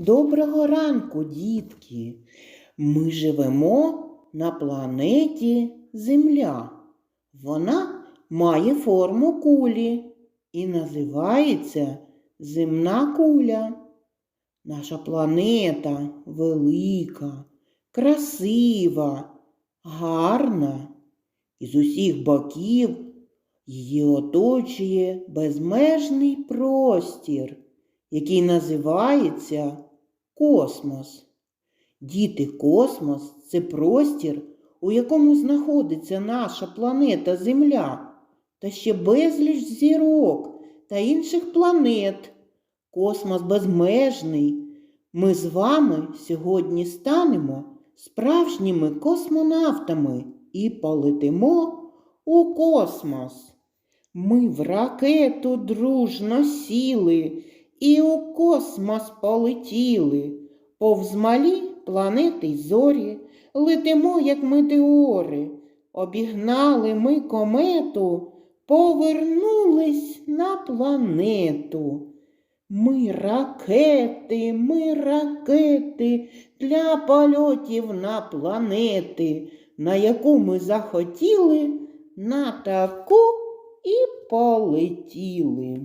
Доброго ранку, дітки! Ми живемо на планеті Земля. Вона має форму кулі і називається земна куля. Наша планета велика, красива, гарна. І з усіх боків її оточує безмежний простір, який називається космос. Діти, космос це простір, у якому знаходиться наша планета Земля та ще безліч зірок та інших планет. Космос безмежний. Ми з вами сьогодні станемо справжніми космонавтами і полетимо у космос. Ми в ракету дружно сіли і у космос полетіли. Повз малі планети й зорі, летимо, як метеори. Обігнали ми комету, повернулись на планету. Ми ракети, ми ракети для польотів на планети, на яку ми захотіли, на таку і полетіли.